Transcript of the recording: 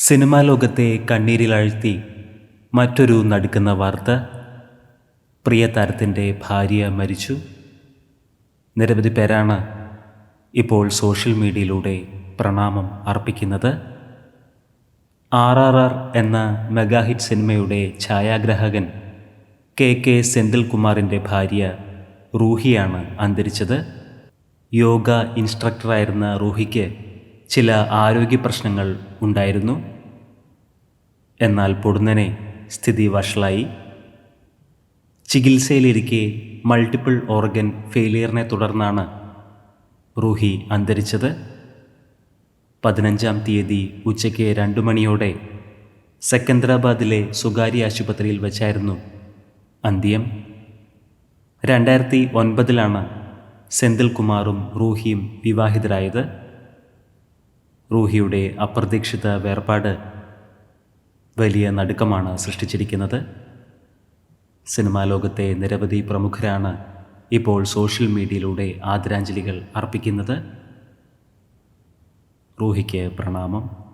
Cinema ലോകത്തെ കണ്ണീരിലാഴ്ത്തി മറ്റൊരു നടുക്കുന്ന വാർത്ത. പ്രിയ താരത്തിന്റെ ഭാര്യ മരിച്ചു. നിരവധി പേരാണ് ഇപ്പോൾ സോഷ്യൽ മീഡിയയിലൂടെ പ്രണാമം അർപ്പിക്കുന്നത്. ആർ ആർ ആർ എന്ന മെഗാഹിറ്റ് സിനിമയുടെ ഛായാഗ്രാഹകൻ കെ കെ സെന്തിൽകുമാറിന്റെ ഭാര്യ റൂഹിയാണ് അന്തരിച്ചത്. യോഗ ഇൻസ്ട്രക്ടറായിരുന്ന റൂഹിക്ക് ചില ആരോഗ്യ പ്രശ്നങ്ങൾ ഉണ്ടായിരുന്നു. എന്നാൽ പൊടുന്നനെ സ്ഥിതി വഷളായി. ചികിത്സയിലിരിക്കെ മൾട്ടിപ്പിൾ ഓർഗൻ ഫെയിലിയറിനെ തുടർന്നാണ് റൂഹി അന്തരിച്ചത്. പതിനഞ്ചാം തീയതി ഉച്ചയ്ക്ക് രണ്ടു മണിയോടെ സെക്കന്ദരാബാദിലെ സ്വകാര്യ ആശുപത്രിയിൽ വെച്ചായിരുന്നു അന്ത്യം. രണ്ടായിരത്തി ഒൻപതിലാണ് സെന്തിൽകുമാറും റൂഹിയും വിവാഹിതരായത്. റൂഹിയുടെ അപ്രതീക്ഷിത വേർപാട് വലിയ നടുക്കമാണ് സൃഷ്ടിച്ചിരിക്കുന്നത്. സിനിമാ ലോകത്തെ നിരവധി പ്രമുഖരാണ് ഇപ്പോൾ സോഷ്യൽ മീഡിയയിലൂടെ ആദരാഞ്ജലികൾ അർപ്പിക്കുന്നത്. റൂഹിക്ക് പ്രണാമം.